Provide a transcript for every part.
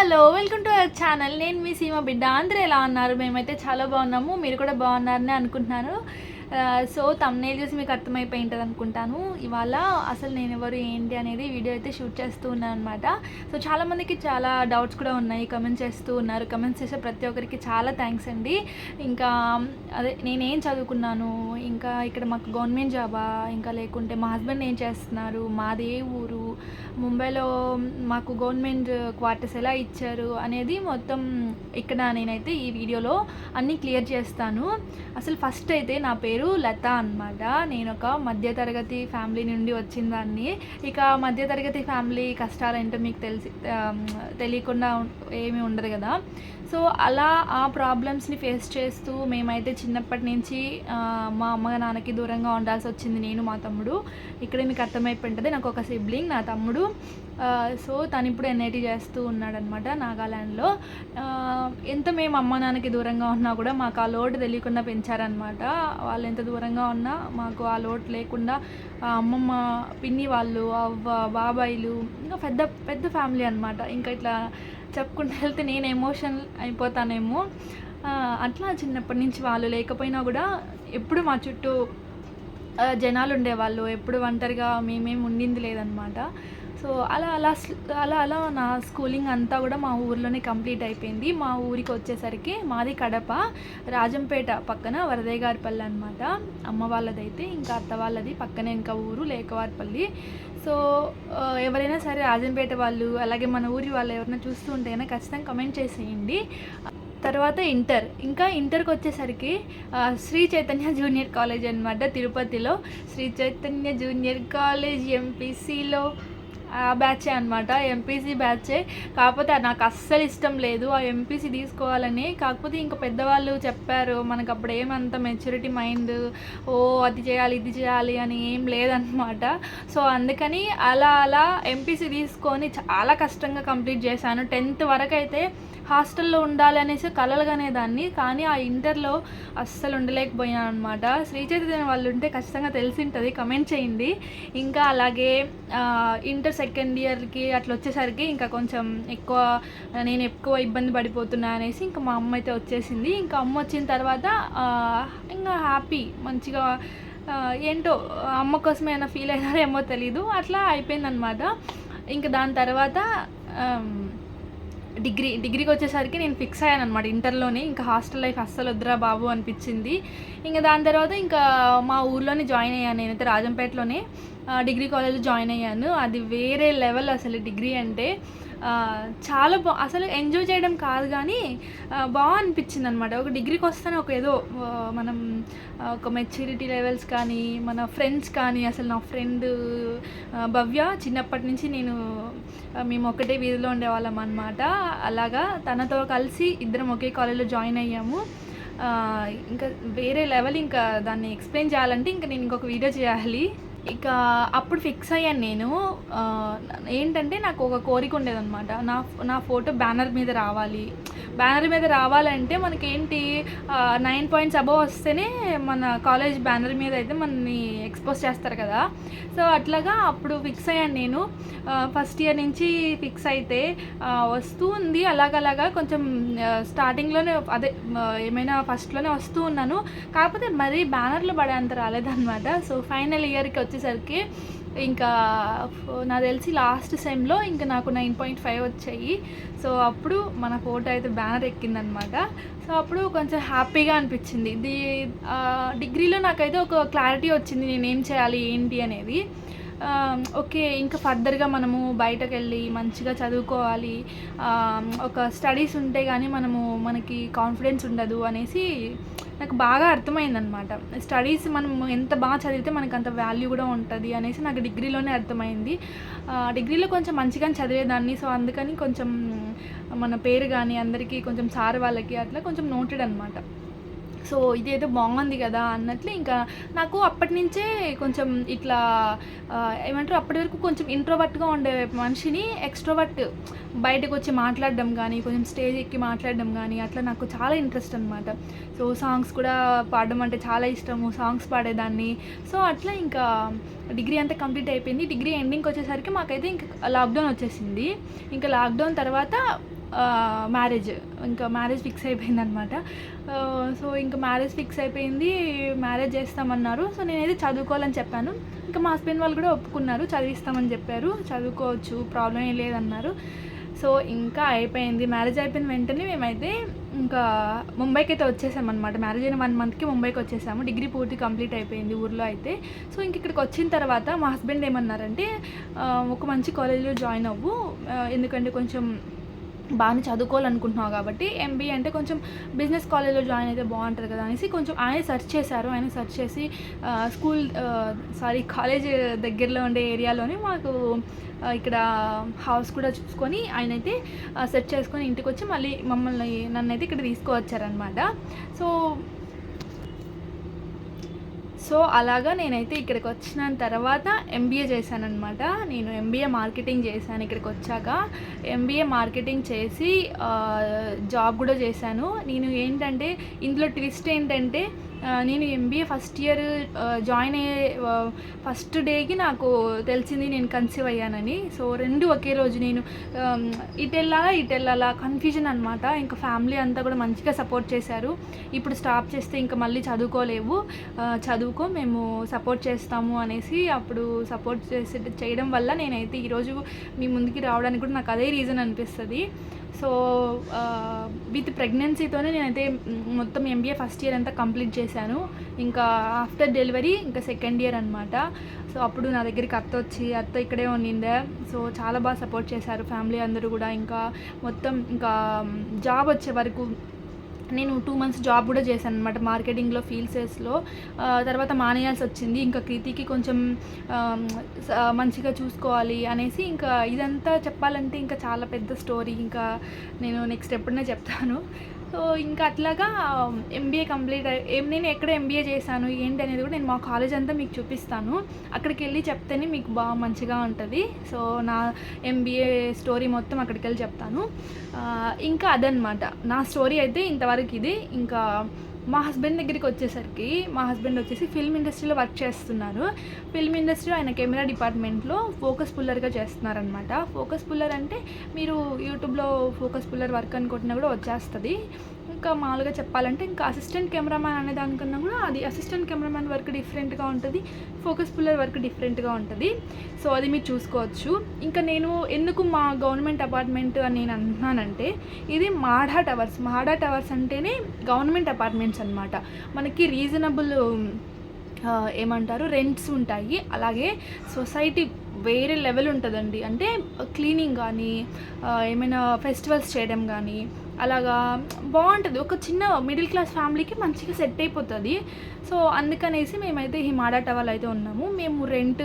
Hello welcome to our channel. నేను మీ సీమ బిడ్డ. అందరూ ఎలా ఉన్నారు? మేమైతే చాలా బాగున్నాము. మీరు కూడా బాగున్నారని అనుకుంటున్నాను. సో తమ్నేల్ చూసి మీకు అర్థమైపోయి ఉంటుంది అనుకుంటాను. ఇవాళ అసలు నేను ఎవరు ఏంటి అనేది వీడియో అయితే షూట్ చేస్తూ ఉన్నాను అనమాట సో చాలామందికి చాలా డౌట్స్ కూడా ఉన్నాయి. కమెంట్స్ చేస్తూ ఉన్నారు. కమెంట్స్ చేసే ప్రతి ఒక్కరికి చాలా థ్యాంక్స్ అండి. ఇంకా అదే నేనేం చదువుకున్నాను? ఇంకా ఇక్కడ మాకు గవర్నమెంట్ జాబా? ఇంకా లేకుంటే మా హస్బెండ్ ఏం చేస్తున్నారు? మాది ఏ ఊరు? ముంబైలో మాకు గవర్నమెంట్ క్వార్టర్స్ ఎలా ఇచ్చారు అనేది మొత్తం ఇక్కడ నేనైతే ఈ వీడియోలో అన్నీ క్లియర్ చేస్తాను. అసలు ఫస్ట్ అయితే నా పేరు లత అన్నమాట. నేను ఒక మధ్యతరగతి ఫ్యామిలీ నుండి వచ్చిన దాన్ని ఇక మధ్యతరగతి ఫ్యామిలీ కష్టాలు ఏంటో మీకు తెలిసి తెలియకుండా ఏమీ ఉండదు కదా. సో అలా ఆ ప్రాబ్లమ్స్ని ఫేస్ చేస్తూ మేమైతే చిన్నప్పటి నుంచి మా అమ్మ నాన్నకి దూరంగా ఉండాల్సి వచ్చింది నేను మా తమ్ముడు. ఇక్కడే మీకు అర్థమైపోయి ఉంటుంది నాకు ఒక సిబ్లింగ్ నా తమ్ముడు. సో తను ఇప్పుడు ఎన్ఐటి చేస్తూ ఉన్నాడనమాట నాగాల్యాండ్లో ఎంత మేము అమ్మ నాన్నకి దూరంగా ఉన్నా కూడా మాకు ఆ లోటు తెలియకుండా పెంచారనమాట వాళ్ళు ఎంత దూరంగా ఉన్నా మాకు ఆ లోటు లేకుండా అమ్మమ్మ పిన్ని వాళ్ళు అవ్వ బాబాయిలు ఇంకా పెద్ద పెద్ద ఫ్యామిలీ అనమాట ఇంకా ఇట్లా చెప్పుకుంటూ వెళ్తే నేను ఎమోషన్ అయిపోతానేమో. అట్లా చిన్నప్పటి నుంచి వాళ్ళు లేకపోయినా కూడా ఎప్పుడు మా చుట్టూ జనాలు ఉండేవాళ్ళు ఎప్పుడు ఒంటరిగా మేమేం ఉండింది లేదనమాట. సో అలా అలా అలా అలా నా స్కూలింగ్ అంతా కూడా మా ఊర్లోనే కంప్లీట్ అయిపోయింది. మా ఊరికి వచ్చేసరికి మాది కడప రాజంపేట పక్కన వరదయ్యగారిపల్లి అనమాట అమ్మ వాళ్ళదైతే ఇంకా అత్త వాళ్ళది పక్కనే ఇంకా ఊరు లేకవారిపల్లి. సో ఎవరైనా సరే రాజంపేట వాళ్ళు అలాగే మన ఊరి వాళ్ళు ఎవరైనా చూస్తూ ఉంటే ఖచ్చితంగా కమెంట్ చేసేయండి. తర్వాత ఇంటర్. ఇంకా ఇంటర్కి వచ్చేసరికి శ్రీ చైతన్య జూనియర్ కాలేజ్ అనమాట తిరుపతిలో. శ్రీ చైతన్య జూనియర్ కాలేజ్ ఎంపీసీలో ఆ బ్యాచే అనమాట ఎంపీసీ బ్యాచే కాకపోతే నాకు అస్సలు ఇష్టం లేదు. ఆ ఎంపీసీ తీసుకోవాలని. కాకపోతే ఇంకా పెద్దవాళ్ళు చెప్పారు మనకు అప్పుడు ఏమంత మెచ్యూరిటీ మైండ్ ఓ అది చేయాలి ఇది చేయాలి అని ఏం లేదనమాట సో అందుకని అలా అలా ఎంపీసీ తీసుకొని చాలా కష్టంగా కంప్లీట్ చేశాను. టెన్త్ వరకు అయితే హాస్టల్లో ఉండాలి అనేసి కలలుగనేదాన్ని కానీ ఆ ఇంటర్లో అస్సలు ఉండలేకపోయాను అనమాట శ్రీ చైతన్య వాళ్ళు ఉంటే ఖచ్చితంగా తెలిసి ఉంటుంది కమెంట్ చేయండి. ఇంకా అలాగే ఇంటర్ సెకండ్ ఇయర్కి అట్లా వచ్చేసరికి ఇంకా కొంచెం ఎక్కువ నేను ఎక్కువ ఇబ్బంది పడిపోతున్నా అనేసి ఇంకా మా అమ్మ అయితే వచ్చేసింది. ఇంకా అమ్మ వచ్చిన తర్వాత ఇంకా హ్యాపీ మంచిగా ఏంటో అమ్మ కోసమే అయినా ఫీల్ అయినారో ఏమో తెలీదు. అట్లా అయిపోయిందనమాట ఇంకా దాని తర్వాత డిగ్రీ డిగ్రీకి వచ్చేసరికి నేను ఫిక్స్ అయ్యాను అనమాట ఇంటర్లోనే. ఇంకా హాస్టల్ లైఫ్ అస్సలు వద్దురా బాబు అనిపించింది. ఇంకా దాని తర్వాత ఇంకా మా ఊర్లోనే జాయిన్ అయ్యాను. నేనైతే రాజంపేటలోనే డిగ్రీ కాలేజ్లో జాయిన్ అయ్యాను. అది వేరే లెవెల్ అసలు డిగ్రీ అంటే. చాలా బా అసలు ఎంజాయ్ చేయడం కాదు కానీ బాగా అనిపించింది అనమాట ఒక డిగ్రీకి వస్తేనే ఒక ఏదో మనం ఒక మెచ్యూరిటీ లెవెల్స్ కానీ మన ఫ్రెండ్స్ కానీ అసలు నా ఫ్రెండ్ భవ్య చిన్నప్పటి నుంచి నేను మేము ఒకటే వీధిలో ఉండేవాళ్ళం అనమాట అలాగా తనతో కలిసి ఇద్దరం ఒకే కాలేజ్లో జాయిన్ అయ్యాము. ఇంకా వేరే లెవెల్ ఇంకా దాన్ని ఎక్స్ప్లెయిన్ చేయాలంటే ఇంకా నేను ఇంకొక వీడియో చేయాలి. ఇక అప్పుడు ఫిక్స్ అయ్యాను నేను. ఏంటంటే నాకు ఒక కోరిక ఉండేదన్నమాట. నా నా ఫోటో బ్యానర్ మీద రావాలి. బ్యానర్ మీద రావాలంటే మనకేంటి నైన్ పాయింట్స్ అబవ్ వస్తేనే మన కాలేజ్ బ్యానర్ మీద అయితే మనని ఎక్స్పోజ్ చేస్తారు కదా. సో అట్లాగా అప్పుడు ఫిక్స్ అయ్యాను నేను. ఫస్ట్ ఇయర్ నుంచి ఫిక్స్ అయితే వస్తూ ఉంది. అలాగలాగా కొంచెం స్టార్టింగ్లోనే అదే ఏమైనా ఫస్ట్లోనే వస్తూ ఉన్నాను. కాకపోతే మరీ బ్యానర్లో పడేంత రాలేదన్నమాట. సో ఫైనల్ ఇయర్కి వచ్చేసరికి ఇంకా నాకు తెలిసి లాస్ట్ సెమ్లో ఇంకా నాకు నైన్ పాయింట్ ఫైవ్ వచ్చాయి. సో అప్పుడు మన ఫోటో అయితే బ్యానర్ ఎక్కిందనమాట. సో అప్పుడు కొంచెం హ్యాపీగా అనిపించింది. ది డిగ్రీలో నాకైతే ఒక క్లారిటీ వచ్చింది. నేను ఏం చేయాలి ఏంటి అనేది. ఓకే ఇంకా ఫర్దర్గా మనము బయటకు వెళ్ళి మంచిగా చదువుకోవాలి. ఒక స్టడీస్ ఉంటే కానీ మనము మనకి కాన్ఫిడెన్స్ ఉండదు అనేసి నాకు బాగా అర్థమైందనమాట స్టడీస్ మనం ఎంత బాగా చదివితే మనకు అంత వాల్యూ కూడా ఉంటుంది అనేసి నాకు డిగ్రీలోనే అర్థమైంది. డిగ్రీలో కొంచెం మంచిగా చదివేదాన్ని సో అందుకని కొంచెం మన పేరు కానీ అందరికీ కొంచెం సార్ వాళ్ళకి అట్లా కొంచెం నోటెడ్ అనమాట సో ఇదేదో బాగుంది కదా అన్నట్లు ఇంకా నాకు అప్పటి నుంచే కొంచెం ఇట్లా ఏమంటారు అప్పటి వరకు కొంచెం ఇంట్రోవర్ట్గా ఉండే మనిషిని ఎక్స్ట్రోవర్ట్ బయటకు వచ్చి మాట్లాడడం కానీ కొంచెం స్టేజ్ ఎక్కి మాట్లాడడం కానీ అట్లా నాకు చాలా ఇంట్రెస్ట్ అనమాట సో సాంగ్స్ కూడా పాడడం అంటే చాలా ఇష్టము సాంగ్స్ పాడేదాన్ని. సో అట్లా ఇంకా డిగ్రీ అంతా కంప్లీట్ అయిపోయింది. డిగ్రీ ఎండింగ్కి వచ్చేసరికి మాకైతే ఇంకా లాక్డౌన్ వచ్చేసింది. ఇంకా లాక్డౌన్ తర్వాత మ్యారేజ్ ఇంకా మ్యారేజ్ ఫిక్స్ అయిపోయింది అనమాట సో ఇంకా మ్యారేజ్ ఫిక్స్ అయిపోయింది. మ్యారేజ్ చేస్తామన్నారు. సో నేనైతే చదువుకోవాలని చెప్పాను. ఇంకా మా హస్బెండ్ వాళ్ళు కూడా ఒప్పుకున్నారు. చదివిస్తామని చెప్పారు. చదువుకోవచ్చు. ప్రాబ్లం ఏం లేదన్నారు. సో ఇంకా అయిపోయింది. మ్యారేజ్ అయిపోయిన వెంటనే మేమైతే ఇంకా ముంబైకి అయితే వచ్చేసామన్నమాట. మ్యారేజ్ అయిన వన్ మంత్కి ముంబైకి వచ్చేసాము. డిగ్రీ పూర్తి కంప్లీట్ అయిపోయింది ఊర్లో అయితే. సో ఇంక ఇక్కడికి వచ్చిన తర్వాత మా హస్బెండ్ ఏమన్నారంటే ఒక మంచి కాలేజీలో జాయిన్ అవ్వు. ఎందుకంటే కొంచెం బాగానే చదువుకోవాలనుకుంటున్నావు కాబట్టి ఎంబీఏ అంటే కొంచెం బిజినెస్ కాలేజ్లో జాయిన్ అయితే బాగుంటుంది కదా అనేసి కొంచెం ఆయన సెర్చ్ చేశారు. ఆయన సెర్చ్ చేసి స్కూల్ సారీ కాలేజ్ దగ్గరలో ఉండే ఏరియాలోనే మాకు ఇక్కడ హౌస్ కూడా చూసుకొని ఆయన అయితే సెట్ చేసుకొని ఇంటికి వచ్చి మళ్ళీ మమ్మల్ని నన్ను అయితే ఇక్కడ తీసుకువచ్చారనమాట సో సో అలాగా నేనైతే ఇక్కడికి వచ్చిన తర్వాత ఎంబీఏ చేశానమాట నేను ఎంబీఏ మార్కెటింగ్ చేశాను ఇక్కడికి వచ్చాక. ఎంబీఏ మార్కెటింగ్ చేసి జాబ్ కూడా చేశాను. నేను ఏంటంటే ఇందులో ట్విస్ట్ ఏంటంటే నేను ఎంబీఏ ఫస్ట్ ఇయర్ జాయిన్ అయ్యే ఫస్ట్ డేకి నాకు తెలిసింది నేను కన్సీవ్ అయ్యానని. సో రెండు ఒకే రోజు నేను ఇటు వెళ్ళాలా ఇటు వెళ్ళాలా కన్ఫ్యూజన్ అనమాట ఇంకా ఫ్యామిలీ అంతా కూడా మంచిగా సపోర్ట్ చేశారు. ఇప్పుడు స్టాప్ చేస్తే ఇంకా మళ్ళీ చదువుకోలేవు. చదువుకో మేము సపోర్ట్ చేస్తాము అనేసి అప్పుడు సపోర్ట్ చేసి చేయడం వల్ల నేనైతే ఈరోజు మీ ముందుకి రావడానికి కూడా నాకు అదే రీజన్ అనిపిస్తుంది. సో విత్ ప్రెగ్నెన్సీతోనే నేనైతే మొత్తం ఎంబీఏ ఫస్ట్ ఇయర్ అంతా కంప్లీట్ చేశాను. ఇంకా ఆఫ్టర్ డెలివరీ ఇంకా సెకండ్ ఇయర్ అనమాట సో అప్పుడు నా దగ్గరికి అత్త వచ్చి అత్త ఇక్కడే ఉన్నిందే సో చాలా బాగా సపోర్ట్ చేశారు ఫ్యామిలీ అందరూ కూడా. ఇంకా మొత్తం ఇంకా జాబ్ వచ్చే వరకు నేను టూ మంత్స్ జాబ్ కూడా చేశాను అనమాట మార్కెటింగ్లో ఫీల్డ్ తర్వాత మానేయాల్సి వచ్చింది. ఇంకా కృతికి కొంచెం మంచిగా చూసుకోవాలి అనేసి ఇంకా ఇదంతా చెప్పాలంటే ఇంకా చాలా పెద్ద స్టోరీ ఇంకా నేను నెక్స్ట్ ఎప్పుడైనా చెప్తాను. సో ఇంకా అట్లాగా ఎంబీఏ కంప్లీట్ ఏం నేను ఎక్కడ ఎంబీఏ చేశాను ఏంటి అనేది కూడా నేను మా కాలేజ్ అంతా మీకు చూపిస్తాను. అక్కడికి వెళ్ళి చెప్తేనే మీకు బాగా మంచిగా ఉంటుంది. సో నా ఎంబీఏ స్టోరీ మొత్తం అక్కడికి వెళ్ళి చెప్తాను ఇంకా అదనమాట నా స్టోరీ అయితే ఇంతవరకు ఇది. ఇంకా మా హస్బెండ్ దగ్గరికి వచ్చేసరికి మా హస్బెండ్ వచ్చేసి ఫిల్మ్ ఇండస్ట్రీలో వర్క్ చేస్తున్నారు. ఫిల్మ్ ఇండస్ట్రీలో ఆయన కెమెరా డిపార్ట్మెంట్లో ఫోకస్ పుల్లర్గా చేస్తున్నారనమాట ఫోకస్ పుల్లర్ అంటే మీరు యూట్యూబ్లో ఫోకస్ పుల్లర్ వర్క్ అనుకుంటున్నా కూడా వచ్చేస్తుంది. ఇంకా మామూలుగా చెప్పాలంటే ఇంకా అసిస్టెంట్ కెమెరామ్యాన్ అనే దానికన్నా కూడా అది అసిస్టెంట్ కెమెరామ్యాన్ వర్క్ డిఫరెంట్గా ఉంటుంది ఫోకస్ పుల్లర్ వర్క్ డిఫరెంట్గా ఉంటుంది. సో అది మీరు చూసుకోవచ్చు. ఇంకా నేను ఎందుకు మా గవర్నమెంట్ అపార్ట్మెంట్ అని నేను అంటున్నానంటే ఇది మాడా టవర్స్. మాడా టవర్స్ అంటేనే గవర్నమెంట్ అపార్ట్మెంట్స్ అనమాట మనకి రీజనబుల్ ఏమంటారు రెంట్స్ ఉంటాయి. అలాగే సొసైటీ వేరే లెవెల్ ఉంటుందండి. అంటే క్లీనింగ్ కానీ ఏమైనా ఫెస్టివల్స్ చేయడం కానీ అలాగా బాగుంటుంది. ఒక చిన్న మిడిల్ క్లాస్ ఫ్యామిలీకి మంచిగా సెట్ అయిపోతుంది. సో అందుకనేసి మేమైతే హిమాడా టవల్ అయితే ఉన్నాము. మేము రెంట్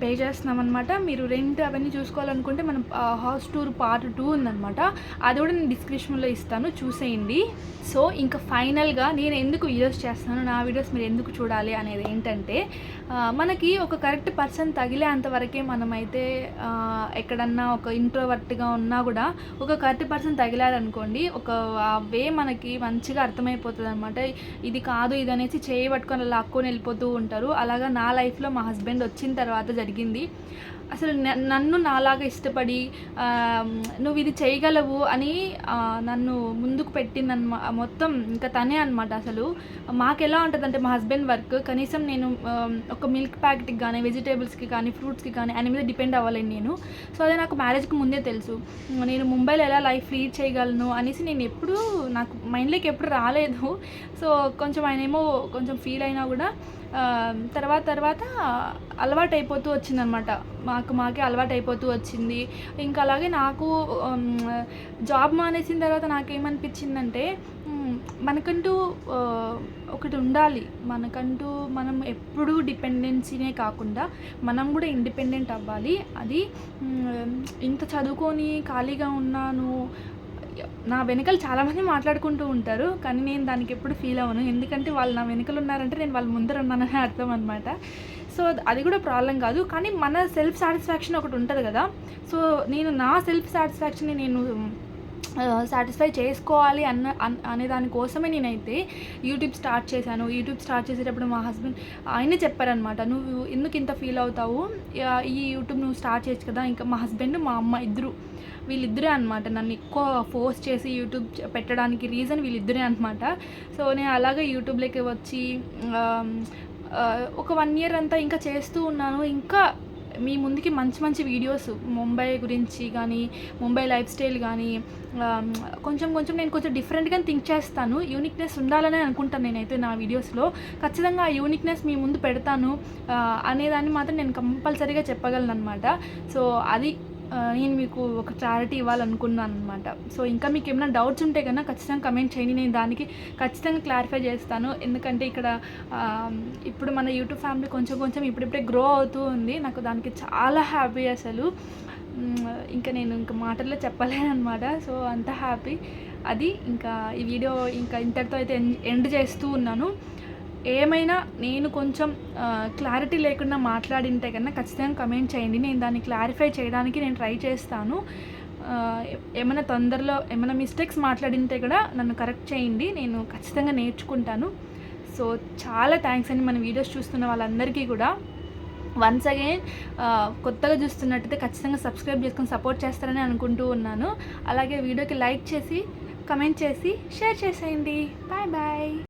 పే చేస్తున్నాం అనమాట మీరు రెంట్ అవన్నీ చూసుకోవాలనుకుంటే మనం హౌస్ టూర్ పార్ట్ టూ ఉందన్నమాట. అది కూడా నేను డిస్క్రిప్షన్లో ఇస్తాను. చూసేయండి. సో ఇంకా ఫైనల్గా నేను ఎందుకు వీడియోస్ చేస్తాను నా వీడియోస్ మీరు ఎందుకు చూడాలి అనేది ఏంటంటే మనకి ఒక కరెక్ట్ పర్సన్ తగిలేంత వరకే మనమైతే ఎక్కడన్నా ఒక ఇంట్రోవర్ట్గా ఉన్నా కూడా ఒక కరెక్ట్ పర్సన్ అనుకోండి ఒక వే మనకి మంచిగా అర్థమైపోతుంది అనమాట ఇది కాదు ఇది అనేసి చేయబట్టుకొని అలా లాక్కొని వెళ్ళిపోతూ ఉంటారు. అలాగా నా లైఫ్లో మా హస్బెండ్ వచ్చిన తర్వాత జరిగింది. అసలు నన్ను నాలాగా ఇష్టపడి నువ్వు ఇది చేయగలవు అని నన్ను ముందుకు పెట్టిందన్నమా మొత్తం ఇంకా తనే అనమాట అసలు. మాకు ఎలా ఉంటుందంటే మా హస్బెండ్ వర్క్ కనీసం నేను ఒక మిల్క్ ప్యాకెట్కి కానీ వెజిటేబుల్స్కి కానీ ఫ్రూట్స్కి కానీ ఆయన మీద డిపెండ్ అవ్వలేను నేను. సో అదే నాకు మ్యారేజ్కి ముందే తెలుసు. నేను ముంబైలో ఎలా లైఫ్ లీడ్ చేయగలను అనేసి నేను ఎప్పుడూ నాకు మైండ్లోకి ఎప్పుడు రాలేదు. సో కొంచెం ఆయన ఏమో కొంచెం ఫీల్ అయినా కూడా తర్వాత తర్వాత అలవాటు అయిపోతూ వచ్చిందనమాట. మాకు మాకే అలవాటు అయిపోతూ వచ్చింది. ఇంకా అలాగే నాకు జాబ్ మానేసిన తర్వాత నాకేమనిపించిందంటే మనకంటూ ఒకటి ఉండాలి. మనకంటూ మనం ఎప్పుడూ డిపెండెన్సీనే కాకుండా మనం కూడా ఇండిపెండెంట్ అవ్వాలి. అది ఇంత చదువుకొని ఖాళీగా ఉన్నాను నా వెనకాల చాలామంది మాట్లాడుకుంటూ ఉంటారు కానీ నేను దానికి ఎప్పుడు ఫీల్ అవ్వను. ఎందుకంటే వాళ్ళు నా వెనకలు ఉన్నారంటే నేను వాళ్ళ ముందర ఉన్నానని అర్థం అనమాట సో అది కూడా ప్రాబ్లం కాదు. కానీ మన సెల్ఫ్ సాటిస్ఫాక్షన్ ఒకటి ఉంటుంది కదా. సో నేను నా సెల్ఫ్ సాటిస్ఫాక్షన్ని నేను సాటిస్ఫై చేసుకోవాలి అన్న అనే దానికోసమే నేనైతే యూట్యూబ్ స్టార్ట్ చేశాను. యూట్యూబ్ స్టార్ట్ చేసేటప్పుడు మా హస్బెండ్ ఆయనే చెప్పారనమాట నువ్వు ఎందుకు ఇంత ఫీల్ అవుతావు? ఈ యూట్యూబ్ నువ్వు స్టార్ట్ చేయొచ్చు కదా. ఇంకా మా హస్బెండ్ మా అమ్మ ఇద్దరు వీళ్ళిద్దరే అనమాట నన్ను ఎక్కువ ఫోర్స్ చేసి యూట్యూబ్ పెట్టడానికి రీజన్ వీళ్ళిద్దరే అనమాట సో నేను అలాగే యూట్యూబ్లోకి వచ్చి ఒక వన్ ఇయర్ అంతా ఇంకా చేస్తూ ఉన్నాను. ఇంకా మీ ముందుకి మంచి మంచి వీడియోస్ ముంబై గురించి కానీ ముంబై లైఫ్ స్టైల్ కానీ కొంచెం కొంచెం నేను కొంచెం డిఫరెంట్గా థింక్ చేస్తాను. యూనిక్నెస్ ఉండాలని అనుకుంటాను నేనైతే నా వీడియోస్లో ఖచ్చితంగా ఆ యూనిక్నెస్ మీ ముందు పెడతాను అనేదాన్ని మాత్రం నేను కంపల్సరీగా చెప్పగలను అనమాట సో అది నేను మీకు ఒక క్లారిటీ ఇవ్వాలనుకున్నాను అనమాట సో ఇంకా మీకు ఏమైనా డౌట్స్ ఉంటే కన్నా ఖచ్చితంగా కమెంట్ చేయండి. నేను దానికి ఖచ్చితంగా క్లారిఫై చేస్తాను. ఎందుకంటే ఇక్కడ ఇప్పుడు మన యూట్యూబ్ ఫ్యామిలీ కొంచెం కొంచెం ఇప్పుడిప్పుడే గ్రో అవుతూ ఉంది. నాకు దానికి చాలా హ్యాపీ అసలు. ఇంకా నేను ఇంకా మాటల్లో చెప్పలేనమాట సో అంత హ్యాపీ అది ఇంకా ఈ వీడియో ఇంకా ఇంతటితో అయితే ఎండ్ చేస్తూ ఉన్నాను. ఏమైనా నేను కొంచెం క్లారిటీ లేకుండా మాట్లాడింటే కన్నా ఖచ్చితంగా కమెంట్ చేయండి. నేను దాన్ని క్లారిఫై చేయడానికి నేను ట్రై చేస్తాను. ఏమైనా తొందరలో ఏమైనా మిస్టేక్స్ మాట్లాడింటే కూడా నన్ను కరెక్ట్ చేయండి. నేను ఖచ్చితంగా నేర్చుకుంటాను. సో చాలా థ్యాంక్స్ అండి. మన వీడియోస్ చూస్తున్న వాళ్ళందరికీ కూడా. వన్స్ అగైన్ కొత్తగా చూస్తున్నట్టయితే ఖచ్చితంగా సబ్స్క్రైబ్ చేసుకొని సపోర్ట్ చేస్తారని అనుకుంటూ ఉన్నాను. అలాగే వీడియోకి లైక్ చేసి కమెంట్ చేసి షేర్ చేసేయండి. Bye bye